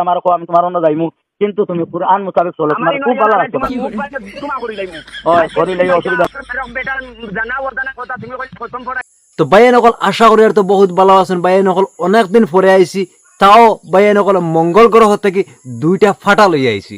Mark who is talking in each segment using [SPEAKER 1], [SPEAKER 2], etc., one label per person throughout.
[SPEAKER 1] আমার কো আমি তোমার অন্য যাইমু। কিন্তু তুমি কোরআন মোতাবেক চলো তোমার খুব ভালো লাগছে হয় করি লাগি অসুবিধা।
[SPEAKER 2] তো বাইন অকল আশা করি আর তো বহুত ভালো আছেন বাইন অকল অনেক দিন পরে আইছি তাও বাইন অকল মঙ্গল গ্রহ থেকে দুইটা ফাটা লই আইছি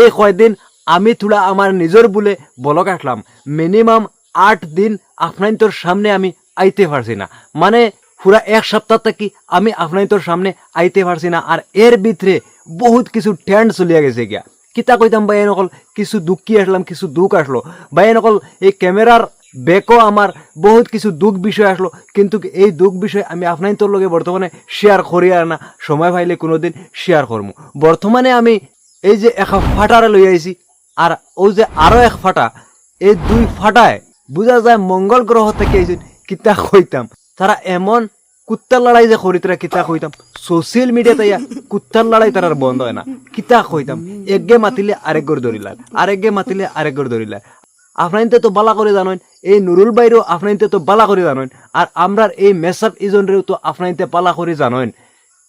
[SPEAKER 2] এই কয়দিন আমি থোড়া আমার নিজের বলে বলক আসলাম মিনিমাম আট দিন আপনার তোর সামনে আমি আইতে পারছি না। মানে পুরা এক সপ্তাহ থেকে আমি আপনার তোর সামনে আইতে পারছি না। আর এর ভিতরে বহুত কিছু ট্রেন্ড চলিয়া গেছে গিয়া। কিতা কইতাম ভাই নকল কিছু দুঃখী আসলাম, কিছু দুঃখ আসলো। ভাই নকল এই ক্যামেরার বেকও আমার বহুত কিছু দুঃখ বিষয় আসলো। কিন্তু এই দুঃখ বিষয় আমি আপনার তোর লগে বর্তমানে শেয়ার করি আর না। সময় পাইলে কোনোদিন শেয়ার করব বর্তমানে আমি এই যে এক ফাটারে লই আইছি, আর ও যে আরও এক ফাটা, এই দুই ফাটায় বোঝা যায় মঙ্গল গ্রহ থেকে এই কিতা কইতাম। তারা এমন কুত্তার লড়াই যে করি কিতা কইতাম সোশ্যাল মিডিয়াতে ইয়া কুত্তার লড়াই তার বন্ধ হয় না। কিতা কইতাম একগে মাতিলে আরেকগর ধরিলাল আরেকগে মাতিলে আরেকগর ধরিলাল আপনাইতে তো বালা করে জানেন এই নুরুল বাইরেও আপনাইতে তো বালা করে জানেন আর আমরার এই মেসাপ ইজনরেও তো আপনাইতে বালা করে জানেন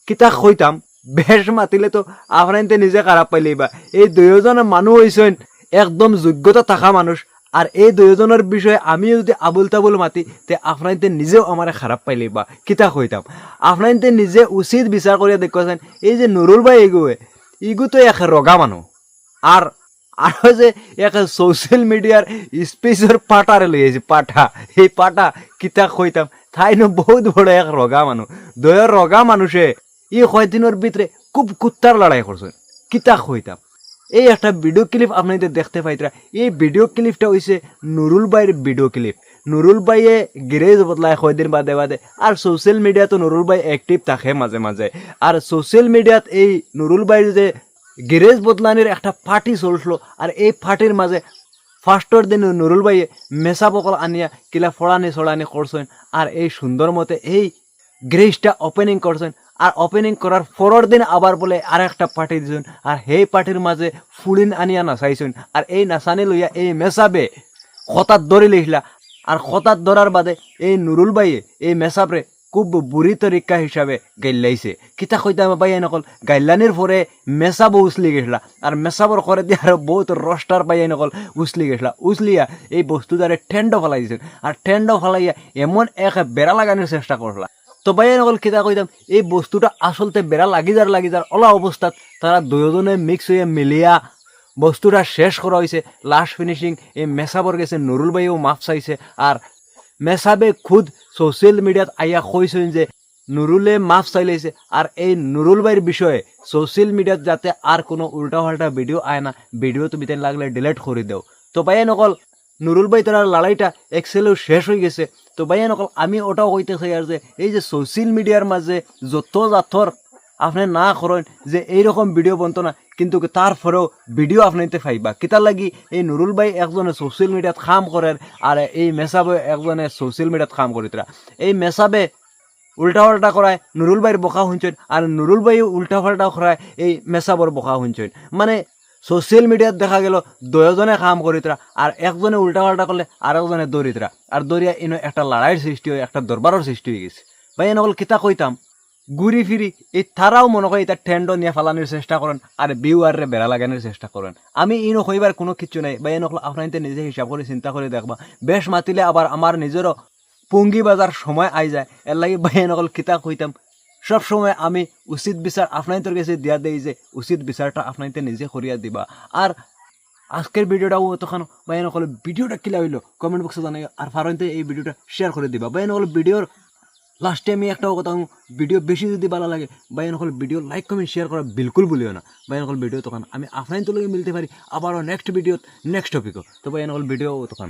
[SPEAKER 2] কিতা কইতাম বেশ মাতিলে তো আপনাইতে নিজে খারাপ পাইলেই বা। এই দুয়োজনের মানুহ হইছেন একদম যোগ্যতা থাকা মানুষ। আর এই দুয়োজনের বিষয়ে আমি যদি আবুল তাবুল মাতি, তে আপনাইতে নিজেও আমার খারাপ পাইলেই বা কিতা কইতাম আপনাইতে নিজে উচিত বিচার করিয়া দেখুৱাছেন এই যে নুরুল ভাই এগুৱে ইগু তো এক রগা মানুহ। আর আর যে এক সোশ্যাল মিডিয়ার স্পেসর পাটারে লই আইছে পাঠা এই পাটা কিতা কইতাম তাই নো বহুত বড় এক রগা মানুষ দয়ের রগা মানুষে ই কয়দিনের ভিতরে খুব কুত্তার লড়াই করছেন কিতা কইতাম এই একটা ভিডিও ক্লিপ আপনাদের দেখতে পাইতরা এই ভিডিও ক্লিপটা হইছে নুরুল ভাইয়ের ভিডিও ক্লিপ নুরুল ভাইয়ে গ্যারেজ বদলায় কয়দিন বাদে বাদে আর সোশ্যাল মিডিয়াতো নুরুল ভাই অ্যাক্টিভ থাকে মাঝে মাঝে আর সোশ্যাল মিডিয়াত এই নুরুল ভাইয়ের যে গ্যারেজ বদলানির একটা পার্টি চলছিল আর এই পার্টির মাঝে ফার্স্টর দিন নুরুল ভাইয়ে মেসা বকল আনিয়া, কিলা ফড়ানি ছড়ানি করছেন আর এই সুন্দর মতে এই গ্রেজটা ওপেনিং করছেন আর ওপেনিং করার পরের দিন আবার বলে আর একটা পার্টি দিছেন আর সেই পার্টির মাঝে ফুলিন আনিয়া নাচাইছেন। আর এই নাচানি লইয়া এই মেসাবে হঠাৎ ধরে লিখলা আর হঠাৎ ধরার বাদে এই নুরুল বাইয়ে এই মেসাবরে খুব বুড়ি তরিকা হিসাবে গাইলাইছে। কিতা কইতাম বাই নকল গাইলানির পরে মেসাবো উছলি গেছলা। আর মেসাবর করে দিয়ে আর বহুত রস্টার পাই নকল উছলি গেছলা। উছলিয়া এই বস্তু দ্বারা ঠেন্ড ফেলাই দিছেন আর ঠেন্ড ফেলাইয়া এমন এক বেড়া লাগানোর চেষ্টা করলা তো বাইরে নকল কিতা কইতাম এই বস্তুটা আসলতে বেড়া লাগি যার লাগি যার অলা অবস্থাত তারা দুজনে মিক্স হয়ে মিলিয়া বস্তুটা শেষ করা হয়েছে লাস্ট ফিনিশিং এই মেসাবর গেছে নুরুল ভাইও মাফ চাইছে। আর মেসাবে খুদ সোশ্যাল মিডিয়াত আইয়া কইছেন যে নুরুলে মাফ চাইলেছে আর এই নুরুল ভাইয়ের বিষয়ে সোশ্যাল মিডিয়াত যাতে আর কোনো উল্টা পাল্টা ভিডিও আয় না ভিডিও তুমি লাগলে ডিলিট করে দেও। তো ভাইয়া নকল নুরুল ভাই তার লড়াইটা এক্সেলেও শেষ হয়ে গেছে। তো ভাইয়া নকল, আমি ওটাও কইতে চাই আর যে, এই যে সোশ্যাল মিডিয়ার মাঝে যত জাথর আপনি না করেন যে, এইরকম ভিডিও বনতো না, কিন্তু তারপরেও ভিডিও আপনাইতে পাইবা। কিতার লাগি এই নুরুল ভাই একজনে সোশ্যাল মিডিয়াত কাম করেন আর এই মেসাবে একজনে সোশ্যাল মিডিয়াত কাম করিতরা এই মেসাবে উল্টা পাল্টা করায়, নুরুল ভাইয়ের বকা শুনছেন, আর নুরুল ভাই উল্টা পাল্টা করায় এই মেসাবর বকা শুনছেন। মানে সোশ্যাল মিডিয়াত দেখা গেল দুজনে কাম করিতরা আর একজনে উল্টা পাল্টা করলে আর একজনে দৌড়িতরা আর দৌড়িয়া ইনো একটা লড়াইয়ের সৃষ্টি হয়, একটা দরবারের সৃষ্টি হয়ে গেছে। ভাই এনেকল কিতা কইতাম ঘুরি ফিরি এই তারাও মনে হয় এটা ঠেন্ড নিয়ে ফালানোর চেষ্টা করেন আর বিউয়ারে বেড়া লাগানোর চেষ্টা করেন আমি ইনো কইবার কোনো কিছু নাই। বা এনেকল আপনার নিজে হিসাব করে চিন্তা করে দেখবা। বেশ মাতিলে আবার আমার নিজেরও পুঙ্গি বাজার সময় আই যায়। এর লাগে ভাই নকল কিতা কইতাম সব সময় আমি উচিত বিচার আপনাদের কাছে দিয়া দেই যে উচিত বিচারটা আপনাদের নিজে করিয়া দিবা। আর আজকের ভিডিওটাও তখন ভাই নকল ভিডিওটা কিলা হইল কমেন্ট বক্সে জানাই আর ফারনতে এই ভিডিওটা শেয়ার করে দিবা। ভাই নকল ভিডিওর লাস্টে আমি একটাও কথা ভিডিও বেশি যদি ভালো লাগে ভাই নকল ভিডিও লাইক কমেন্ট শেয়ার করা বিলকুল ভুলিও না। ভাই নকল ভিডিও তখন আমি আপনাদের লগে মিলতে পারি, আবারও নেক্সট ভিডিওত নেক্সট টপিকও তো ভাই নকল ভিডিও তখন